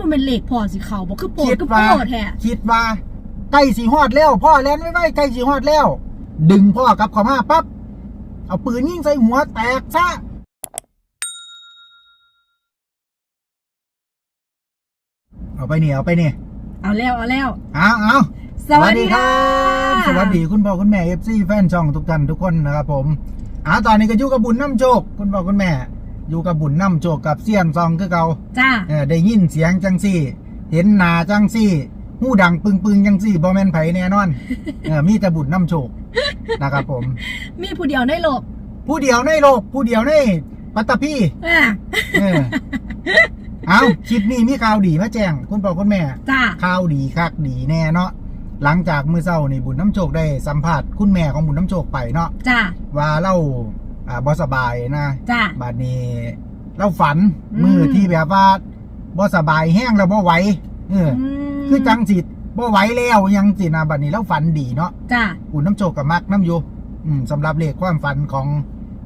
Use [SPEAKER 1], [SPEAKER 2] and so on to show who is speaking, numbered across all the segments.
[SPEAKER 1] มันเป็นเหล็กพอสิเขาบอกคือโปรด
[SPEAKER 2] คิด
[SPEAKER 1] คือโป
[SPEAKER 2] ว่า
[SPEAKER 1] รดแท้
[SPEAKER 2] คิดว่าใกล้สีฮอดแล้ว พ่อแลนไว้ไว้ใกล้สีฮอดแล้ว ดึงพ่อกลับเข้ามาปั๊บเอาปืนยิงใส่หัวแตกซะเอาไปนี่เอาไปนี่
[SPEAKER 1] เอาแล้วเอาแล้ว
[SPEAKER 2] เอาเอา
[SPEAKER 1] สวัสดีค่ะ
[SPEAKER 2] สวัสดีคุณพ่อคุณแม่เอฟซีแฟนช่องทุกท่านทุกคนนะครับผมอ่าตอนนี้ก็อยู่กับบุญน้ำโชค คุณพ่อคุณแม่ อยู่กับบุญน้ำโชคกับเซียนซองคือเก่า
[SPEAKER 1] จ้า
[SPEAKER 2] เออได้ยินเสียงจังซี่ เห็นหน้าจังซี่หูดังปึงปึงๆจังซี่บ่แม่นไผแน่นอนเออมีแต่บุญน้ำโชคนะครับผม
[SPEAKER 1] มีผู้เดียวในโลก
[SPEAKER 2] ผู้เดียวในโลก ผู้เดียวในปัตตภี
[SPEAKER 1] อ่า
[SPEAKER 2] เออเอาคลิปนี้มีข่าวดีมาแจ้งคุณพ่อคุณแม่
[SPEAKER 1] จ้า
[SPEAKER 2] ข่าวดีคักดีแน่เนาะหลังจากมื้อเช้านี่บุญน้ำโชคได้สัมภาษณ์คุณแม่ของบุญน้ำโชคไปเนาะ
[SPEAKER 1] จ้า
[SPEAKER 2] ว่าเล่า อ่าบ่สบายนะ
[SPEAKER 1] จ้า
[SPEAKER 2] บัดนี้เล่าฝัน
[SPEAKER 1] อืม
[SPEAKER 2] มือที่แบบว่าบ่สบายแห้งแล้วบ่ไหวเออ
[SPEAKER 1] อื
[SPEAKER 2] อ
[SPEAKER 1] ม
[SPEAKER 2] คือจังสิบ่ไหวแล้วยังสินะบัดนี้เล่าฝันดีเนาะ
[SPEAKER 1] จ้า
[SPEAKER 2] บุญน้ำโชคกับมักน้ำอยู่อืมสำหรับเลขความฝันของ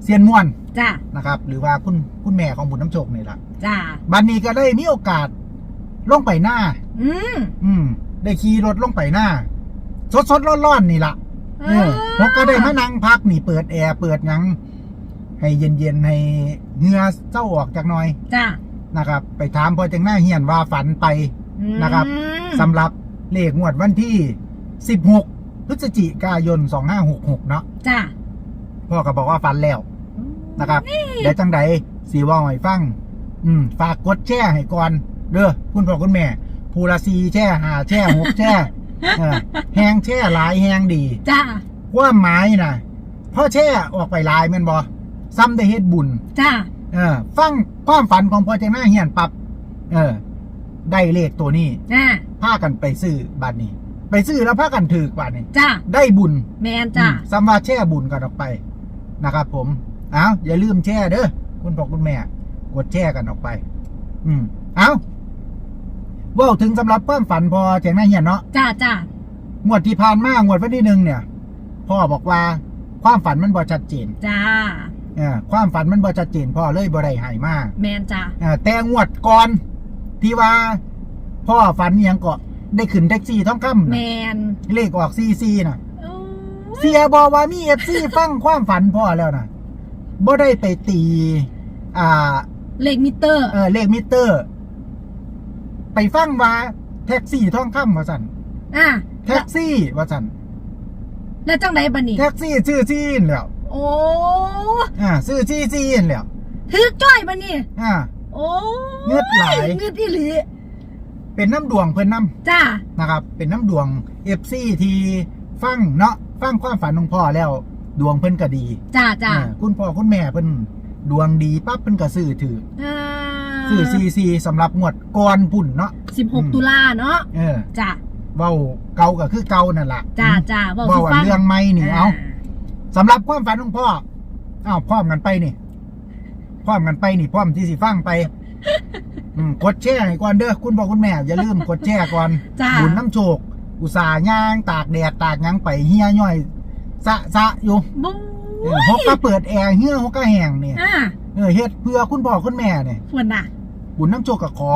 [SPEAKER 2] เซียนม่วน
[SPEAKER 1] จ้า
[SPEAKER 2] นะครับ หรือว่าคุณคุณแม่ของบุญน้ำโชคนี่ล่ะ
[SPEAKER 1] จ้า
[SPEAKER 2] บัดนี้ก็ได้มีโอกาสลงไปหน้า
[SPEAKER 1] อืม
[SPEAKER 2] อืม ได้ขี่รถลงไปหน้า สดสดร้อนร้อนๆนี่ละเออผมก็ได้มานั่งพักนี่เปิดแอร์เปิดหยัง ให้เย็นๆให้เหงื่อเจ้าออกจากหน่อย
[SPEAKER 1] จ้า
[SPEAKER 2] นะครับ ไปถามพอจังหน้าเฮียนว่าฝันไปนะครับ
[SPEAKER 1] อืม
[SPEAKER 2] สำหรับเลขงวดวันที่ 16 พฤศจิกายน 2566 เนาะ
[SPEAKER 1] จ้า
[SPEAKER 2] พ่อก็บอกว่าฝันแล้วนะครับเดี๋ยวจังใดสีว่าให้ฟัง อืม ฝากกดแช่ให้ก่อน เด้อคุณพ่อคุณแม่ ภูราซีแช่หาแช่หกแช่เออแหงแช่หลายแหงดี
[SPEAKER 1] จ้า
[SPEAKER 2] ความหมายนะพ่อแช่ออกไปหลายแม่นบอ ซ้ำได้เฮ็ดบุญ
[SPEAKER 1] จ้า
[SPEAKER 2] เออ ฟังความฝันของพ่อแจ้งหน้าเฮียนปับ เออ ได้เลขตัวนี้
[SPEAKER 1] อ่า
[SPEAKER 2] พากันไปซื้อบัตรนี้ ไปซื้อแล้วพากันถือบัตรนี้
[SPEAKER 1] จ้า
[SPEAKER 2] ได้บุญ
[SPEAKER 1] แมนจ้า
[SPEAKER 2] อืมซ้ำว่าแช่บุญกันออกไปนะครับ ผมเอาอย่าลืมแช่เด้อคุณพ่อคุณแม่ กดแช่กันออกไป อืมเอาเว่าถึงสำหรับความฝันพอแจ้งหน้าเฮียนเนาะ
[SPEAKER 1] จ้าจ้าง
[SPEAKER 2] วดที่ผ่านมางวดวันที่หนึ่งเนี่ย พ่อบอกว่าความฝันมันบ่ชัดเจน
[SPEAKER 1] จ้า
[SPEAKER 2] เออความฝันมันบ่ชัดเจนพ่อเลยบ่ได้ใหายมาก
[SPEAKER 1] แมนจ้า
[SPEAKER 2] แต่งวดก่อนที่ว่า พ่อฝันอิหยังก็ได้ขึ้นแท็กซี่ท้องคำ
[SPEAKER 1] แม
[SPEAKER 2] น่ะ
[SPEAKER 1] น
[SPEAKER 2] เลขออกซีซีน่ะ
[SPEAKER 1] โอ้ย
[SPEAKER 2] เสียบอกว่ามีเอฟซีฟังความฝันพ่อแล้วน่ะบ่ได้ไปตี อ่า
[SPEAKER 1] เลขมิเตอร์
[SPEAKER 2] เออเลขมิเตอร์ ไปฟังว่าแท็กซี่ท้องคำว่าสั่น
[SPEAKER 1] อะ
[SPEAKER 2] แท็กซี่ว่าสั่น
[SPEAKER 1] แล้วจังไดบันนี่
[SPEAKER 2] แท็กซี่ชื่อซีนแล้ว
[SPEAKER 1] โอ้
[SPEAKER 2] อ่าซื้อซีซีนแล้ว
[SPEAKER 1] ถือจ้อยบันนี่
[SPEAKER 2] อ่า
[SPEAKER 1] โอ้
[SPEAKER 2] เงือดไหล
[SPEAKER 1] เงือดอีหลี
[SPEAKER 2] เป็นน้ำดวงเพิ่นน้
[SPEAKER 1] จ้าำ
[SPEAKER 2] นะครับ เป็นน้ำดวงเอฟซีที่ฟังเนาะฟังความฝันของพ่อแล้ว ดวงเพิ่นก็ดี
[SPEAKER 1] จ้าจ้า
[SPEAKER 2] เออคุณพ่อคุณแม่เพิ่นดวงดีปั๊บเพิ่นก็ซื้อถือ
[SPEAKER 1] อ่า
[SPEAKER 2] ซื้อซีซีสำหรับงวดก่อนปุ่นเนาะ
[SPEAKER 1] สิบหก
[SPEAKER 2] อืม
[SPEAKER 1] ตุลาเนาะ
[SPEAKER 2] เออ
[SPEAKER 1] จ้า
[SPEAKER 2] เว้าเก่าก็คือเก่านั่นล่ะ
[SPEAKER 1] จ้าจ้าบอก
[SPEAKER 2] เว้า
[SPEAKER 1] สิ
[SPEAKER 2] อัน
[SPEAKER 1] ฟัง
[SPEAKER 2] เรื่องใหม่นี่เอา สำหรับความฝันของพ่ออ้าวพร้อมกันไปนี่พร้อมกันไปนี่พร้อมที่สิฟังไปอืมกดแชร์ให้ก่อนเด้อคุณพ่อคุณแม่อย่าลืมกดแชร์ก่อน
[SPEAKER 1] จ้า
[SPEAKER 2] บุญน้ำโชคอุตส่าห์ย่าง ตากแดดตากหยังไปเฮียย่อยสะสะอยู่
[SPEAKER 1] บุ้ง
[SPEAKER 2] เออฮกก็เปิดแอร์เฮียฮกก็แห้งเนี่ย
[SPEAKER 1] อ่า
[SPEAKER 2] เออเฮ็ดเพื่อคุณพ่อคุณแม่เนี่ย
[SPEAKER 1] ส่วนน่ะ
[SPEAKER 2] บุญน้ำโชคก็ขอ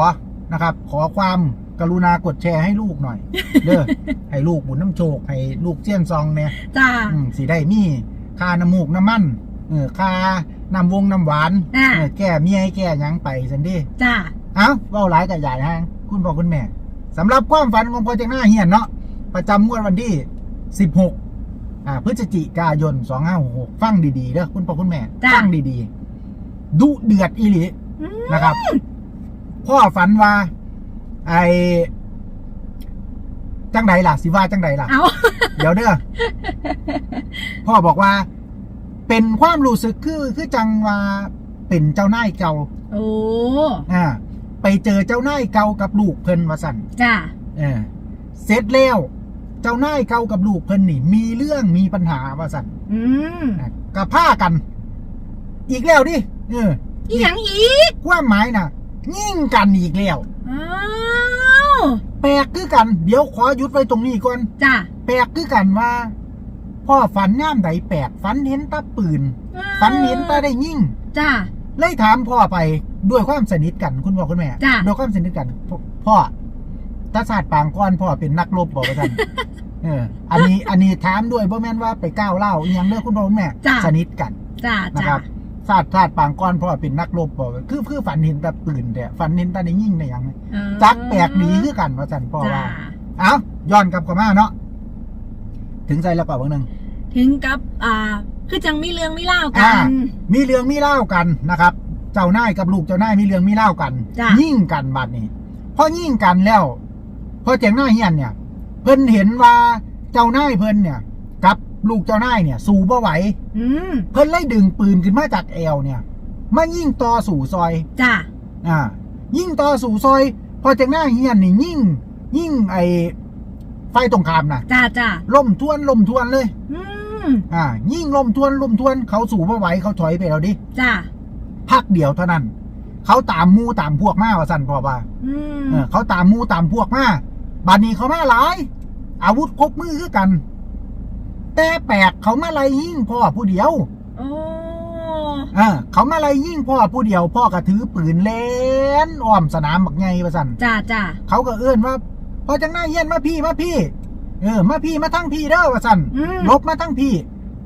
[SPEAKER 2] นะครับ ขอความ กรุณากดแชร์ให้ลูกหน่อย เด้อ ให้ลูกบุญน้ำโชค ให้ลูกเจียนซองเนี่ย
[SPEAKER 1] จ้า
[SPEAKER 2] อืมสีได้มีค่าน้ำมูกน้ำมันเออค่าน้ำวงน้ำหวาน
[SPEAKER 1] อ่า
[SPEAKER 2] เออแก้เมียให้แก้หยังไปสันเดี
[SPEAKER 1] จ้า
[SPEAKER 2] เอ้าเว้าหลายกับใหญ่ฮะคุณพ่อคุณแม่สำหรับความฝันของพ่อเจ้าหน้าเฮียนเนาะประจำงวดวันที่ 16อ่าพฤศจิกายน2566ฟังดีๆเด้อคุณพ่อคุณแม่
[SPEAKER 1] จ้ะ
[SPEAKER 2] ฟังดีๆ ดุเดือดอีหลี
[SPEAKER 1] อืม
[SPEAKER 2] นะครับ พ่อฝันว่า ไอจังใดล่ะสิว่าจังใดล่ะ
[SPEAKER 1] เอา
[SPEAKER 2] เดี๋ยวเด้อ พ่อบอกว่า เป็นความรู้สึกคือคือจังว่าเป็นเจ้านายเก่า
[SPEAKER 1] โอ้
[SPEAKER 2] อ่าไปเจอเจ้านายเก่ากับลูกเพิ่นว่าสั่น
[SPEAKER 1] จ้า
[SPEAKER 2] เออเสร็จแล้ว เจ้านายเก่ากับลูกเพิ่นนี่ มีเรื่องมีปัญหาว่าสั่น
[SPEAKER 1] อืม
[SPEAKER 2] อะกะผ้ากัน อีกแล้วดิเออ
[SPEAKER 1] อีหยังอีก
[SPEAKER 2] ความหมายน่ะยิ่งกันอีกแล้ว
[SPEAKER 1] อ้าว
[SPEAKER 2] แปลกคือกัน เดี๋ยวขอหยุดไว้ตรงนี้ก่อน
[SPEAKER 1] จ้า
[SPEAKER 2] แปลกคือกันว่า พ่อฝันย่ามใดแปลกฝันเห็นตาปืน ฝันเห็นตาได้ยิ่ง
[SPEAKER 1] จ้า
[SPEAKER 2] เลยถามพ่อไปด้วยความสนิทกันคุณพ่อคุณแม่
[SPEAKER 1] จ้ะ
[SPEAKER 2] ด้วยความสนิทกันพ่อพ่อตาศาสตร์ปางก้อนพ่อเป็นนักรบบอกว่าท่านเออ อันนี้อันนี้ถามด้วยบ่แม่นว่าไปก้าวเล่าอหยังเด้อคุณพ่อคุณแม่
[SPEAKER 1] จ้ะ
[SPEAKER 2] สนิทกัน
[SPEAKER 1] จ้า
[SPEAKER 2] นะ
[SPEAKER 1] จ้า
[SPEAKER 2] ครับ ศาสตร์ศาสตร์ปางก้อนพ่อเป็นนักรบบอกว่าคือคือฝันเห็นแต่ปืนแต่ฝันเห็นแต่ได้ยิ่งในอย่างนี้
[SPEAKER 1] เออ
[SPEAKER 2] จักแปลกดีคือกันว่าจันพ่อ
[SPEAKER 1] จ้า
[SPEAKER 2] ว่าเอาย้อนกลับกลับมาเนาะถึงใจแล้วกว่าบางหนึ่ง
[SPEAKER 1] ถึงกับ อ่า คือจังมีเรื่องมีเล่ากั
[SPEAKER 2] อ่า
[SPEAKER 1] น
[SPEAKER 2] มีเรื่องมีเล่ากันนะครับ เจ้านายกับลูกเจ้านายมีเรื่องมีเล่ากัน
[SPEAKER 1] จ้ะ
[SPEAKER 2] ยิ่งกันบัดนี้พอยิ่งกันแล้วพอเจ๋งหน้าเฮียนเนี่ย เพิ่นเห็นว่าเจ้านายเพิ่นเนี่ยกับ ลูกเจ้านายเนี่ย สู่บ่ไหว
[SPEAKER 1] อืม
[SPEAKER 2] เพิ่นเลยดึงปืนขึ้นมาจากแอวเนี่ยมายิงต่อสู่ซอย
[SPEAKER 1] จ้า
[SPEAKER 2] อ่า ยิงต่อสู่ซอย พอเจ๋งหน้าเฮียนนี่ยิ่ง ยิ่งไอไฟตรงข้ามน่ะ
[SPEAKER 1] จ้าจ้า
[SPEAKER 2] ล่มทวนล่มทวนเลย
[SPEAKER 1] อืม
[SPEAKER 2] อ่า ยิ่งล่มทวนล่มทวน เขาสู่บ่ไหวเขาถอยไปแล้วดิ
[SPEAKER 1] จ้า
[SPEAKER 2] พักเดียวเท่านั้น เขาตามหมูตามพวกมาว่าสั่นพอว่า
[SPEAKER 1] อืม
[SPEAKER 2] เออเขาตามหมูตามพวกมาบานนี้เขามาหลาย อาวุธครบมือคือกัน แต่แปลกเขามาไล่ยิ่งพ่อผู้เดียว
[SPEAKER 1] โอ้
[SPEAKER 2] เออเขามาไล่ยิ่งพ่อผู้เดียว พ่อก็ถือปืนเล่นอ้อมสนามบักไงว่าสั่น
[SPEAKER 1] จ้าจ้า
[SPEAKER 2] เขาก็เอื้อนว่าพอจังหน้าเฮียนมาพี่มาพี่ เออ มาพี่มาทั้งพี่เด้อว่าสั่น
[SPEAKER 1] อืม
[SPEAKER 2] ลบมาทั้งพี่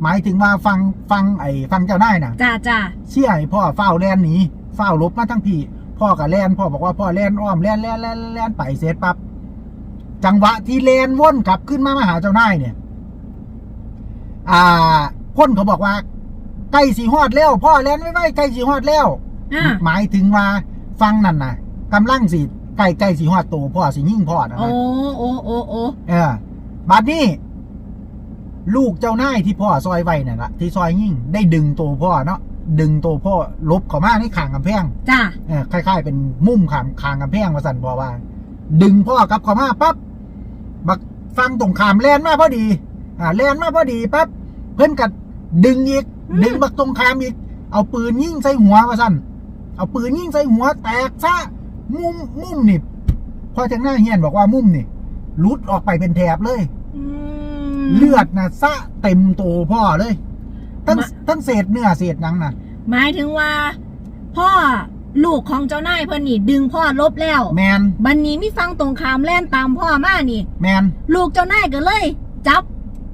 [SPEAKER 2] หมายถึงว่าฟังฟังไอ้ฟังเจ้านายน่ะ
[SPEAKER 1] จ้าจ้า
[SPEAKER 2] เชี่ยให้พ่อเฝ้าแลนหนีเฝ้าลบมาทั้งพี่ พ่อกับแลนพ่อบอกว่าพ่อแลนอ้อมแลนแลนแลนแลนไปเสร็จปั๊บจังหวะที่แลนว่นกลับขึ้นมามาหาเจ้านายเนี่ย อ่าคนเขาบอกว่าใกล้สีฮอดแล้วพ่อแลนไม่ไม่ใกล้สีฮอดแล้ว
[SPEAKER 1] อ่า
[SPEAKER 2] หมายถึงว่าฟังนั่นน่ะกำลังสิใกล้ใกล้สีฮอดโตพ่อสิยิ่งพ่อนะ
[SPEAKER 1] โอ้
[SPEAKER 2] นะ
[SPEAKER 1] โอ้โอ้โอ้
[SPEAKER 2] เออบัดนี้ ลูกเจ้านายที่พ่อซอยไว้นั่นละที่ซอยยิ่งได้ดึงตัวพ่อเนาะดึงตัวพ่อลบเข้ามาในข่างกำแพง
[SPEAKER 1] จ้า
[SPEAKER 2] เออคล้าย ๆ เป็นมุมขางคางกำแพงมาสั่นพ่อว่า ดึงพ่อกลับเข้ามาปั๊บบักฟังตรงขามแลนมาพอดี อ่าแลนมาพอดีปั๊บเพิ่นกัดดึงอีก ดึงบักตรงขามอีก เอาปืนยิงใส่หัวมาสั่นเอาปืนยิงใส่หัวแตกซะมุมมุมนี่พอจากหน้าเฮียนบอกว่ามุมนี่หลุดออกไปเป็นแถบเลย
[SPEAKER 1] อืม
[SPEAKER 2] เลือดนะซะเต็มตัวพ่อเลยทั้ง
[SPEAKER 1] มา
[SPEAKER 2] ทั้งเศษเนื้อเศษหนังนะ
[SPEAKER 1] หมายถึงว่า พ่อลูกของเจ้านายเพิ่นนี่ ดึงพ่อลบแล้ว
[SPEAKER 2] แมน
[SPEAKER 1] บันนี้มีฟังตรงขามแล่นตามพ่อมานี่
[SPEAKER 2] แมน
[SPEAKER 1] ลูกเจ้านายก็เลย จับ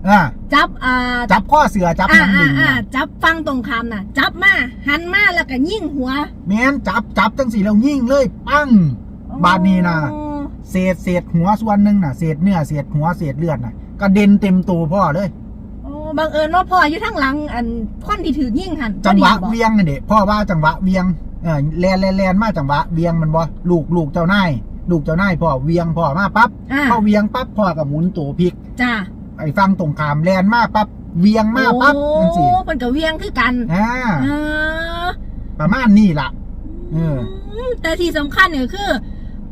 [SPEAKER 2] อ่า
[SPEAKER 1] จับอ่า
[SPEAKER 2] จับข้อเสือจับ
[SPEAKER 1] อ่า
[SPEAKER 2] หนัง
[SPEAKER 1] อ่า
[SPEAKER 2] ดึง
[SPEAKER 1] อ่า
[SPEAKER 2] น่ะ
[SPEAKER 1] จับฟังตรงคำน่ะ จับมาหันมาแล้วก็ยิงหัว
[SPEAKER 2] แมนจับจับจังสีแล้วยิงเลย ปั้ง บาดนี้น่ะ
[SPEAKER 1] โอ้
[SPEAKER 2] เศษเศษหัวส่วนหนึ่งน่ะเศษเนื้อเศษหัวเศษเลือดน่ะกระเด็นเต็มตัวพ่อเลย
[SPEAKER 1] โอ้บังเอิญว่าพ่ออยู่ทั้งหลังอันคนที่ถือยิงหัน
[SPEAKER 2] จังหวะ
[SPEAKER 1] พอดีบอก
[SPEAKER 2] เวียงน่ะเด็พ่อว่าจังหวะเวียงเออแลนแลนแลนมาจังหวะเวียงมันบ่ลูกลูกเจ้านายลูกเจ้านายพ่อเวียงพ่อมาปั๊บ
[SPEAKER 1] อ่า
[SPEAKER 2] พอเวียงปั๊บพ่อกับหมุนตัวพลิก
[SPEAKER 1] จ้า
[SPEAKER 2] ไอ้ฟังตรงขามแลนมาปั๊บเวียงมาปั๊บ
[SPEAKER 1] โอ้
[SPEAKER 2] นั่นสิ
[SPEAKER 1] มันก็เวียงคือกัน
[SPEAKER 2] อ่า
[SPEAKER 1] อ่า
[SPEAKER 2] ประมาณนี้ล่ะเออ
[SPEAKER 1] มแต่ที่สำคัญเนี่ยคือ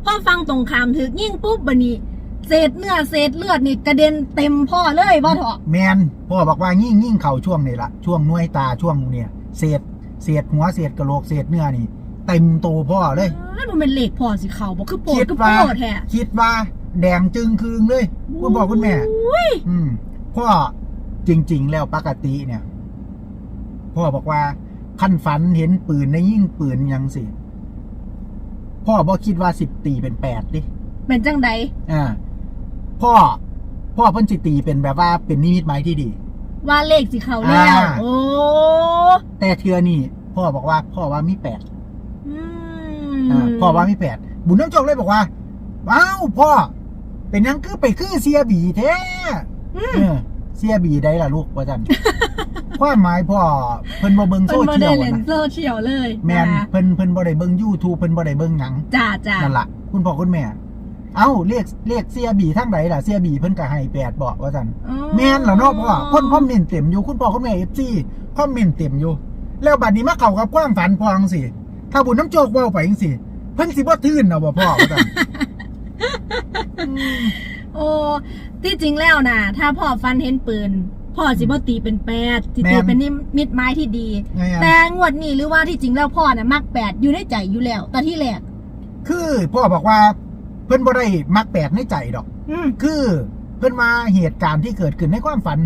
[SPEAKER 1] พ่อฟังตรงคำถือยิงปุ๊บบันนี้เศษเนื้อเศษเลือดนี่กระเด็นเต็มพ่อเลยว่าเถอะ
[SPEAKER 2] แมนพ่อบอกว่ายิ่งยิ่งเข่าช่วงนี่ละช่วงหน่วยตาช่วงเนี่ยเศษเศษหัวเศษกระโหลกเศษเนื้อนี่เต็มตัวพ่อเลย
[SPEAKER 1] อ้าวมันเป็นเหล็กพ่อสิเขาบอกคือโปรด
[SPEAKER 2] คิด
[SPEAKER 1] คือ
[SPEAKER 2] ว่า
[SPEAKER 1] โปรดแท้
[SPEAKER 2] คิดว่า แดงจึงคืงเลย คุณพ่อคุณแม่
[SPEAKER 1] อุ้ย
[SPEAKER 2] อืมพ่อจริง ๆ แล้วปกติเนี่ยพ่อบอกว่าขั้นฝันเห็นปืนในยิ่งปืนยังสิพ่อบอกคิดว่าสิบตีเป็นแปดดิ
[SPEAKER 1] เป็นจังใด
[SPEAKER 2] อ่าพ่อพ่อเพิ่นสิตีเป็นแบบว่าเป็นนิมิตหมายที่ดี
[SPEAKER 1] ว่าเลขสิเขาแล้ว
[SPEAKER 2] อ่า
[SPEAKER 1] โอ้
[SPEAKER 2] แต่เทือนี่พ่อบอกว่า พ่อว่ามีแปด
[SPEAKER 1] อืม
[SPEAKER 2] อ่าพ่อว่ามีแปดบุญน้ำโจกเลยบอกว่าว้าวพ่อ เป็นหยังคือไปคือเสียบีแท้
[SPEAKER 1] อืม
[SPEAKER 2] เออเสียบีได้ล่ะลูกว่าจันความหมายพ่อเพิ่นบ่เบิ่ง
[SPEAKER 1] เพิ่
[SPEAKER 2] โซ
[SPEAKER 1] นบ่
[SPEAKER 2] เชี
[SPEAKER 1] ได้
[SPEAKER 2] ยล
[SPEAKER 1] เล่
[SPEAKER 2] อะ
[SPEAKER 1] น
[SPEAKER 2] นะ
[SPEAKER 1] โซเชียลเลย
[SPEAKER 2] แม่น
[SPEAKER 1] นะคะ
[SPEAKER 2] เพิ่นเพิ่นบ่ได้เบิ่ง YouTube เพิ่นบ่ได้เบิ่งหยัง
[SPEAKER 1] จ้าจ้า
[SPEAKER 2] นั่นล่ะคุณพ่อคุณแม่ เอ้าเรียกเรียกเสียบีทางใดล่ะเสียบีเพิ่นก็ให้แปดบอกว่าจัน
[SPEAKER 1] อ๋อ
[SPEAKER 2] แม่นเหรอเนาะพ่อคนคอมเมนต์เต็มอยู่คุณพ่อคุณแม่ FC คอมเมนต์เต็มอยู่ แล้วบัดนี้มาเข้ากับความฝันพ่อจังซี่ถ้าบุญน้ำโจกเว้าไปจังซี่เพิ่นสิบ่ทื่นเอาบ่พ่อว่าจันอืม
[SPEAKER 1] โอ้ที่จริงแล้วนะถ้าพ่อฟันเห็นปืน พ่อสิบ่ตีเป็นแปดสิตีเป็นนิมิตไม้ที่ดี
[SPEAKER 2] ไงอะ
[SPEAKER 1] แต่งวดนี้หรือว่าที่จริงแล้วพ่อน่ะมักแปดอยู่ในใจอยู่แล้วแต่ที่แรก
[SPEAKER 2] คือพ่อบอกว่าเพิ่นบ่ได้มักแปดในใจดอก
[SPEAKER 1] อืม
[SPEAKER 2] คือเพิ่นมาเหตุการณ์ที่เกิดขึ้นในความฝัน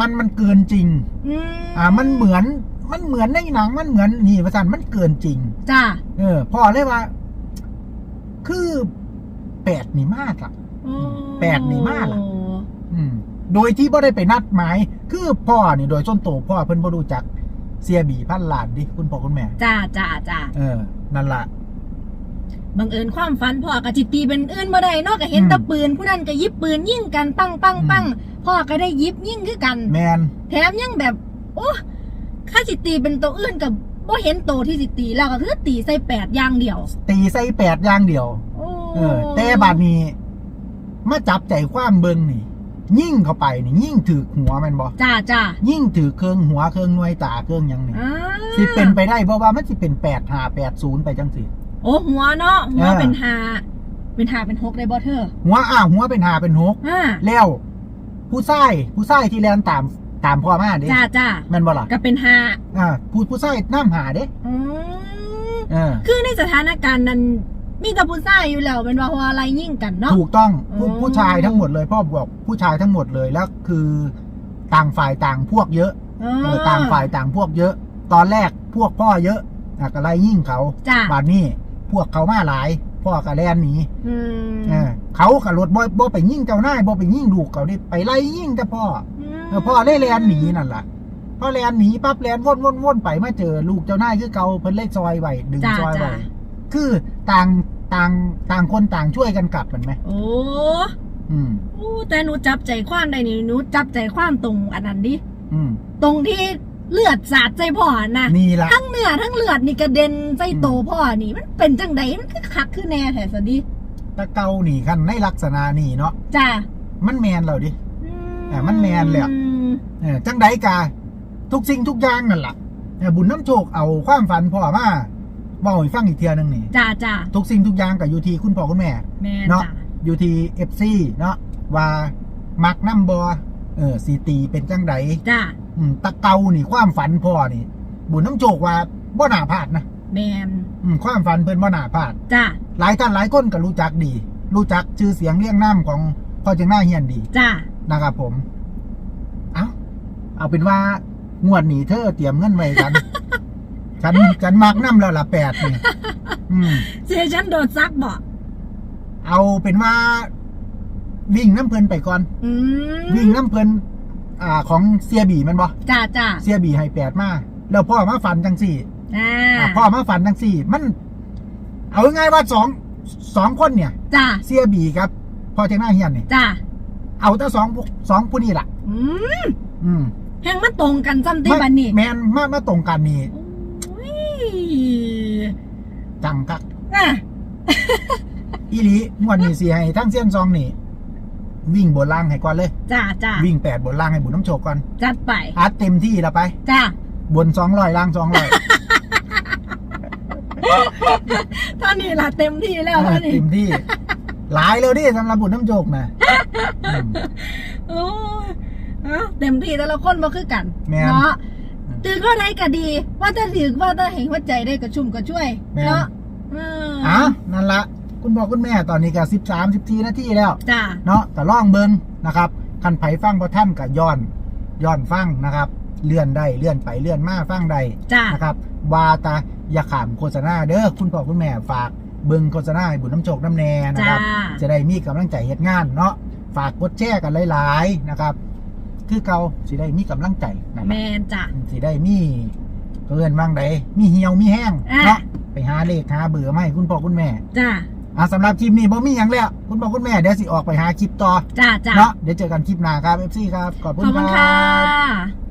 [SPEAKER 2] มันมันเกินจริง
[SPEAKER 1] อืม
[SPEAKER 2] อ่ามันเหมือนมันเหมือนในหนังมันเหมือนนี่ประสันมันเกินจริง
[SPEAKER 1] จ้า
[SPEAKER 2] เออพ่อเลยว่า คือ แปดนี่มากอะแปดนี่มากอะอืม โดยที่บ่ได้ไปนัดหมาย คือพ่อนี่โดยส่วนตัวพ่อเพิ่นบ่รู้จักเสียบีพันล้านดิคุณพ่อคุณแม่
[SPEAKER 1] จ้าจ้าจ้า
[SPEAKER 2] เออ นั่นละ
[SPEAKER 1] บังเอิญความฝันพ่อกับจิตตีเป็นอื่นบ่ได้เนอกก็เห็น
[SPEAKER 2] อืม
[SPEAKER 1] แตะปืน ผู้นั้นก็ยิบปืนยิงกันปังปังปัง
[SPEAKER 2] อืม
[SPEAKER 1] พ่อก็ได้ยิบยิงคือกัน
[SPEAKER 2] แมน
[SPEAKER 1] แถมยังแบบ โอ้ข้าจิตตีเป็นตัวอื่นกับบ่เห็นโตวที่จิตตีแล้วก็คือตีใส่แปดอย่างเดียว
[SPEAKER 2] ตีใส่แปดอย่างเดียว
[SPEAKER 1] โอ้
[SPEAKER 2] เออ แต่บาดนี้มาจับใจความเบิงนี่ ยิ่งเข้าไปนี่ยิ่งถือหัวแมันบ่
[SPEAKER 1] จ้าจ้า
[SPEAKER 2] ยิ่งถือเครื่องหัวเครื่องหน่วยตาเครื่องหยังนี่
[SPEAKER 1] อ่า
[SPEAKER 2] สิเป็นไปได้เพราะว่ามันสิเป็นแปดหาแปดศูนย์ไปจังสิ
[SPEAKER 1] โอ้หัวเนาะหัว
[SPEAKER 2] เออ
[SPEAKER 1] เป็นหาเป็นหาเป็นหกได้บ่เธอ
[SPEAKER 2] หัวอ้าวหัวเป็นหาเป็นหก
[SPEAKER 1] อ่า
[SPEAKER 2] แล้ว ผู้ชายผู้ชายที่แลนตามตามพ่อมาเด้
[SPEAKER 1] จ้าจ้า
[SPEAKER 2] แม่นบ่ล่ะ
[SPEAKER 1] ก็เป็นหา
[SPEAKER 2] อ่าผู้ผู้ชายน้ำหาเด้
[SPEAKER 1] อืม
[SPEAKER 2] เออ
[SPEAKER 1] คือในสถานการณ์นั้น มีแต่ผู้ชายอยู่แล้วเป็นว่าเพราะอะไรยิ่งกันเนาะ
[SPEAKER 2] ถูกต้องผู้
[SPEAKER 1] อ๋อ
[SPEAKER 2] ผู้ชายทั้งหมดเลยพ่อบอกผู้ชายทั้งหมดเลยแล้วคือต่างฝ่ายต่างพวกเยอะ
[SPEAKER 1] เอ
[SPEAKER 2] เอ
[SPEAKER 1] อ
[SPEAKER 2] อต่างฝ่ายต่างพวกเยอะ ตอนแรกพวกพ่อเยอะอะก็ไล่ยิ่งเขา
[SPEAKER 1] จ้า
[SPEAKER 2] บาดนี้พวกเขามาหลาย พ่อก็แล่นหนี
[SPEAKER 1] อืม
[SPEAKER 2] เออเขากับรถบ่บ่ไปยิ่งเจ้านายบ่ไปยิ่งลูกเขาดิไปไล่ยิ่งแต่พ่อเออพ่อได้แลนหนีนั่นล่ะพ่อแลนหนีปั๊บแลนวนวนวนไปมาเจอลูกเจ้านายคือเก่าเพิ่นเลยซอยไว้ดึง
[SPEAKER 1] จ้า
[SPEAKER 2] ซอย
[SPEAKER 1] จ้า
[SPEAKER 2] ไว้ คือต่าง ต่างต่างคนต่างช่วยกันกลับมันไหม
[SPEAKER 1] โอ้
[SPEAKER 2] อืม
[SPEAKER 1] โอ้แต่หนูจับใจความได้นี่หนูจับใจความตรงอันนั้นดิ
[SPEAKER 2] อืม
[SPEAKER 1] ตรงที่เลือดสาดใจพ่อนะ
[SPEAKER 2] นี่ละ
[SPEAKER 1] ทั้งเนื้อทั้งเลือดนี่กระเด็นใจโตพ่อนี่ มันเป็นจังไดมันคือคักคือแน่แท้สดิ
[SPEAKER 2] ตะเกาหนีกันในลักษณะนี่เนาะ
[SPEAKER 1] จ้า
[SPEAKER 2] มันแมนเราดิ
[SPEAKER 1] อื
[SPEAKER 2] อะมันแมนเลยอะ
[SPEAKER 1] ม
[SPEAKER 2] เออจังไดกาทุกสิ่งทุกอย่างนั่นล่ะเออบุญน้ำโชคเอาความฝันพ่อมา เว่าให้ฟังอีกเทียหนึงนี่
[SPEAKER 1] จ้าจ้า
[SPEAKER 2] ทุกสิ่งทุกอย่างกับอยู่ที่คุณพ่อคุณแม่
[SPEAKER 1] แม่
[SPEAKER 2] เนาะ
[SPEAKER 1] จ้า
[SPEAKER 2] อยู่ที่เอฟซีเนาะว่ามักน้ำบอเออสีตีเป็นจังได
[SPEAKER 1] จ้า
[SPEAKER 2] อืมตะเกานี่ความฝันพ่อนี่ บุญน้ำโชคว่าบ่น่าพลาดนะ
[SPEAKER 1] แมน
[SPEAKER 2] อืมความฝันเพิ่นบ่น่าพลาด
[SPEAKER 1] จ้า
[SPEAKER 2] หลายท่านหลายคนก็รู้จักดี รู้จักชื่อเสียงเรียงน้ำของพ่อจังหน้าเฮียนดี
[SPEAKER 1] จ้า
[SPEAKER 2] นะครับผม เอาเอาเป็นว่างวดนี้เธอเตรียมเงินไว้กัน ฉันฉันมักน้ำแล้วละแปดนี่อืม
[SPEAKER 1] เสียฉันโดดซักบ่
[SPEAKER 2] เอาเป็นว่า วิ่งน้ำเพลินไปก่อน
[SPEAKER 1] อืม
[SPEAKER 2] วิ่งน้ำเพลินอ่า ของเสียบีแมันบ่
[SPEAKER 1] จ้าจ้า
[SPEAKER 2] เสียบีให้แปดมาแล้วพ่อมาฝันจังสี่
[SPEAKER 1] อ่า
[SPEAKER 2] อ่าพ่อมาฝันจังสี่ มัน เอาง่ายๆว่าสองสองคนเนี่ย
[SPEAKER 1] จ้า
[SPEAKER 2] เสียบีครับพ่อจังหน้าเฮียนเนี่ย
[SPEAKER 1] จ้า
[SPEAKER 2] เอาแต่สองสองผู้นี้ล่ะ
[SPEAKER 1] อืม
[SPEAKER 2] อืม
[SPEAKER 1] แห่งมันตรงกันจำได้บันนี่
[SPEAKER 2] แมนมามาตรงกันนี่
[SPEAKER 1] โอ้ย
[SPEAKER 2] จังกัก
[SPEAKER 1] อะ
[SPEAKER 2] อีหลีงวดนี้สีให้ทั้งเส้นซองนี่ วิ่งบนล่างให้ก่อนเลย
[SPEAKER 1] จ้าจ้า
[SPEAKER 2] วิ่งแปดบนล่างให้บุญน้ำโชคก่อน
[SPEAKER 1] จัดไป
[SPEAKER 2] อัดเต็มที่แล้วไป
[SPEAKER 1] จ้า
[SPEAKER 2] บนสองร้อยล่างสองร้อย
[SPEAKER 1] ท่านี้ล่ะเต็มที่แล้วท่านี้
[SPEAKER 2] เต็มที่ หลายเลยดิสำหรับบุญน้ำโชคนะอืม
[SPEAKER 1] โอ้ยเอ้าเต็มที่แต่ละคนบ่คือกัน
[SPEAKER 2] แม่น
[SPEAKER 1] เนาะ ถือก็ได้ก็ดี ว่าถ้าถือว่าถ้าเห็นว่าใจได้ก็ชุ่มก็ช่วย
[SPEAKER 2] แม่น
[SPEAKER 1] เนาะเออ
[SPEAKER 2] อ้าวนั่นละคุณพ่อคุณแม่ตอนนี้ก็สิบสามสิบสี่นาทีแล้ว
[SPEAKER 1] จ้า
[SPEAKER 2] เนาะแต่ล่องเบิงนะครับคันไผฟังพอท่านกับย้อนย้อนฟังนะครับ เลื่อนได้เลื่อนไปเลื่อนมาฟังได้
[SPEAKER 1] จ้า
[SPEAKER 2] นะครับวาตาอย่าขามโฆษณาเด้อคุณพ่อคุณแม่ฝากเบิงโฆษณาให้บุญน้ำโชคน้ำแน่นะครับ
[SPEAKER 1] จ้า
[SPEAKER 2] จะได้มีกำลังใจเฮ็ดงานเนาะฝากกดแชร์กันหลาย ๆ นะครับ คือเก่าสิได้มีกำลังใจนั่น
[SPEAKER 1] แม
[SPEAKER 2] ล่ะ
[SPEAKER 1] นจ้า
[SPEAKER 2] สิได้มีเกินบ้างใดมีเหี่ยวมีแห้ง
[SPEAKER 1] อะ
[SPEAKER 2] เนาะไปหาเลขหาเบื่อมาให้คุณพ่อคุณแม่
[SPEAKER 1] จ้า
[SPEAKER 2] อะสำหรับคลิปนี้บ่มีหยังแล้วคุณพ่อคุณแม่เดี๋ยวสิออกไปหาคลิปต่อ
[SPEAKER 1] จ้าจ้า
[SPEAKER 2] เนาะเดี๋ยวเจอกันคลิปหน้าครับ FC ครับขอบ
[SPEAKER 1] ข
[SPEAKER 2] คุ
[SPEAKER 1] อบ
[SPEAKER 2] ณ
[SPEAKER 1] คุณ
[SPEAKER 2] ค
[SPEAKER 1] ค่
[SPEAKER 2] รับะ